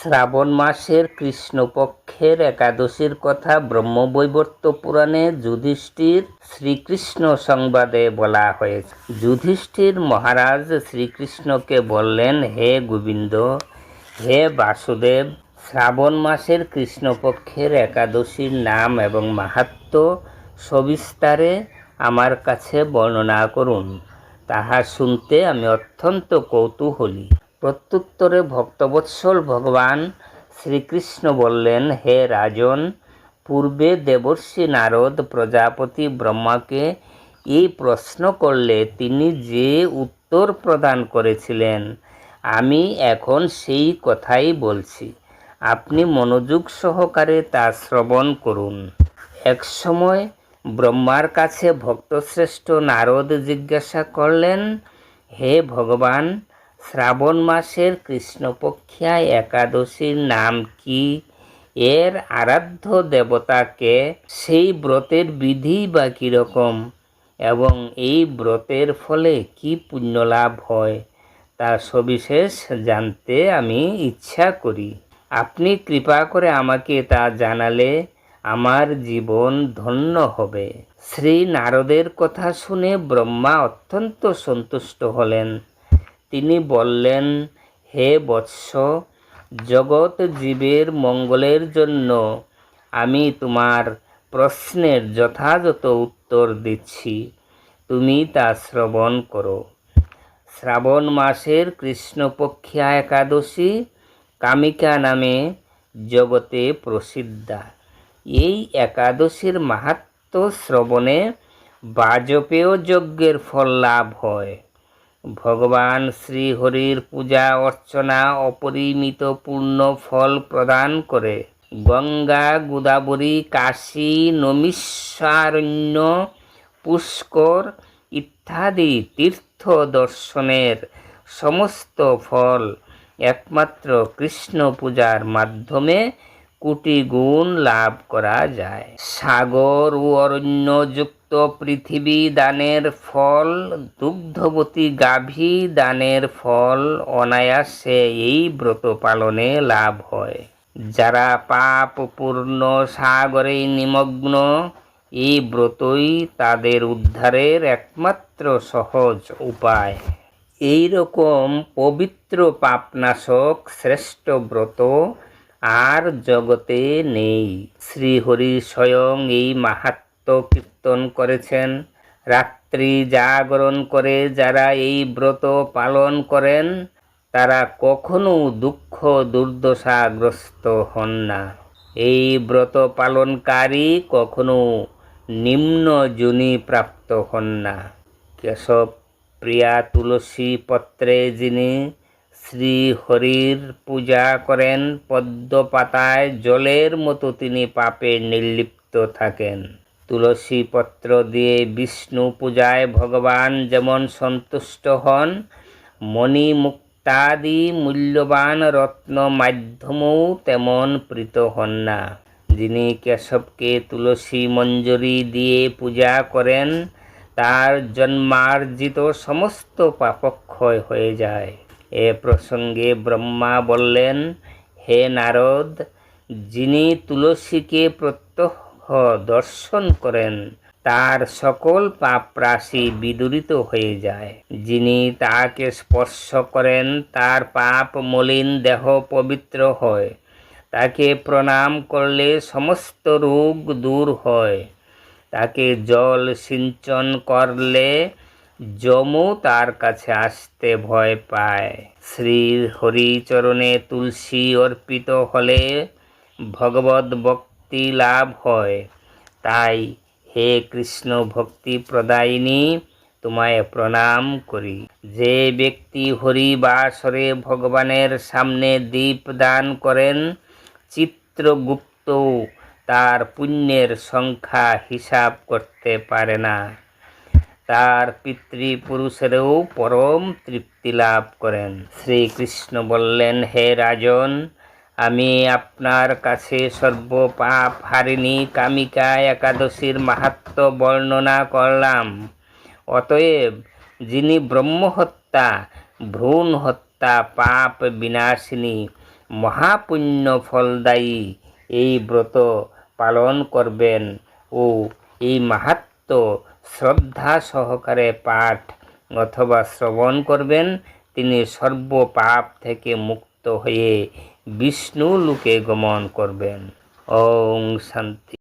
শ্রাবণ মাসের কৃষ্ণপক্ষের একাদশীর কথা ব্রহ্মবৈবর্ত পুরাণে যুধিষ্ঠির শ্রীকৃষ্ণ সংবাদে বলা হয়েছে। যুধিষ্ঠির মহারাজ শ্রীকৃষ্ণকে বললেন, হে গোবিন্দ, হে বাসুদেব, শ্রাবণ মাসের কৃষ্ণপক্ষের একাদশীর নাম এবং মাহাত্ম্য সবিস্তারে আমার কাছে বর্ণনা করুন। তাহা শুনতে আমি অত্যন্ত কৌতূহলী। প্রত্যুত্তরে ভক্তবৎসল ভগবান শ্রীকৃষ্ণ বললেন, হে রাজন, পূর্বে দেবর্ষি নারদ প্রজাপতি ব্রহ্মাকে এই প্রশ্ন করলে তিনি যে উত্তর প্রদান করেছিলেন, আমি এখন সেই কথাই বলছি। আপনি মনোযোগ সহকারে তা শ্রবণ করুন। এক সময় ব্রহ্মার কাছে ভক্তশ্রেষ্ঠ নারদ জিজ্ঞাসা করলেন, হে ভগবান শ্রাবণ মাসের কৃষ্ণপক্ষিয়া একাদশীর নাম কি? এর আরাধ্য দেবতাকে সেই ব্রতের বিধি বা কীরকম? এবং এই ব্রতের ফলে কি পুণ্যলাভ হয়? তা সবিশেষ জানতে আমি ইচ্ছা করি। আপনি কৃপা করে আমাকে তা জানালে আমার জীবন ধন্য হবে। শ্রী নারদের কথা শুনে ব্রহ্মা অত্যন্ত সন্তুষ্ট হলেন। তিনি বললেন, হে বৎস, জগৎ জীবের মঙ্গলের জন্য আমি তোমার প্রশ্নের যথাযথ উত্তর দিচ্ছি। তুমি তা শ্রবণ করো। শ্রাবণ মাসের কৃষ্ণপক্ষিয়া একাদশী কামিকা নামে জগতে প্রসিদ্ধা। এই একাদশীর মাহাত্ম শ্রবণে বাজপেয় যজ্ঞের ফল লাভ হয়। ভগবান শ্রীহরির পূজা অর্চনা অপরিমিত পূর্ণ ফল প্রদান করে। গঙ্গা, গোদাবরী, কাশী, নমিষারণ্য, পুষ্কর ইত্যাদি তীর্থ দর্শনের সমস্ত ফল একমাত্র কৃষ্ণ পূজার মাধ্যমে কোটি গুণ লাভ করা যায়। সাগর ও অরণ্যযুক্ত পৃথিবী দানের ফল, দুগ্ধবতী গাভী দানের ফল অনায়াসে এই ব্রত পালনে লাভ হয়। যারা পাপ পূর্ণ সাগরে নিমগ্ন, এই ব্রতই তাদের উদ্ধারের একমাত্র সহজ উপায়। এই রকম পবিত্র পাপনাশক শ্রেষ্ঠ ব্রত আর জগতে নেই। শ্রীহরি স্বয়ং এই মাহাত্ম কীর্তন করেছেন। রাত্রি জাগরণ করে যারা এই ব্রত পালন করেন, তারা কখনো দুঃখ দুর্দশাগ্রস্ত হন না। এই ব্রত পালনকারী কখনো নিম্ন জনি প্রাপ্ত হন না। কেশব প্রিয়া তুলসী পত্রে যিনি শ্রী হরির পূজা করেন পদ্ম পাতায় জলের মতো তিনি পাপে নির্লিপ্ত থাকেন। তুলসী পত্র দিয়ে বিষ্ণু পূজায় ভগবান যেমন সন্তুষ্ট হন মণি মুক্তাদি মূল্যবান রত্ন মাধ্যমেও তেমন প্রীত হন না। যিনি কেশবকে তুলসী মঞ্জরি দিয়ে পূজা করেন, তার জন্মার্জিত সমস্ত পাপক্ষয় হয়ে যায়। এ প্রসঙ্গে ব্রহ্মা বললেন, হে নারদ, যিনি তুলসীকে প্রত্যহ দর্শন করেন, তার সকল পাপ রাশি বিদূরিত হয়ে যায়। যিনি তাকে স্পর্শ করেন, তার পাপ মলিন দেহ পবিত্র হয়। তাকে প্রণাম করলে সমস্ত রোগ দূর হয়। তাকে জল সিঞ্চন করলে যমু তার কাছে আসতে ভয় পায়। শ্রী হরিচরণে তুলসী অর্পিত হলে ভগবত ভক্তি লাভ হয়। তাই হে কৃষ্ণ ভক্তি প্রদায়িনী, তোমায় প্রণাম করি। যে ব্যক্তি হরি বাসরে ভগবানের সামনে দীপ দান করেন, চিত্রগুপ্ত তার পুণ্যের সংখ্যা হিসাব করতে পারে না। তার পিতৃপুরুষেরও পরম তৃপ্তি লাভ করেন। শ্রীকৃষ্ণ বললেন, হে রাজন আমি আপনার কাছে সর্বপাপ হারিণী কামিকা একাদশীর মাহাত্ম বর্ণনা করলাম। অতএব যিনি ব্রহ্মহত্যা ভ্রূণ হত্যা পাপ বিনাশিনী, মহাপুণ্য ফলদায়ী, এই ব্রত পালন করবেন ও এই মাহাত্ম শ্রদ্ধা সহকারে পাঠ অথবা শ্রবণ করবেন, তিনি সর্ব পাপ থেকে মুক্ত হয়ে বিষ্ণু লোকে গমন করবেন। ওং শান্তি।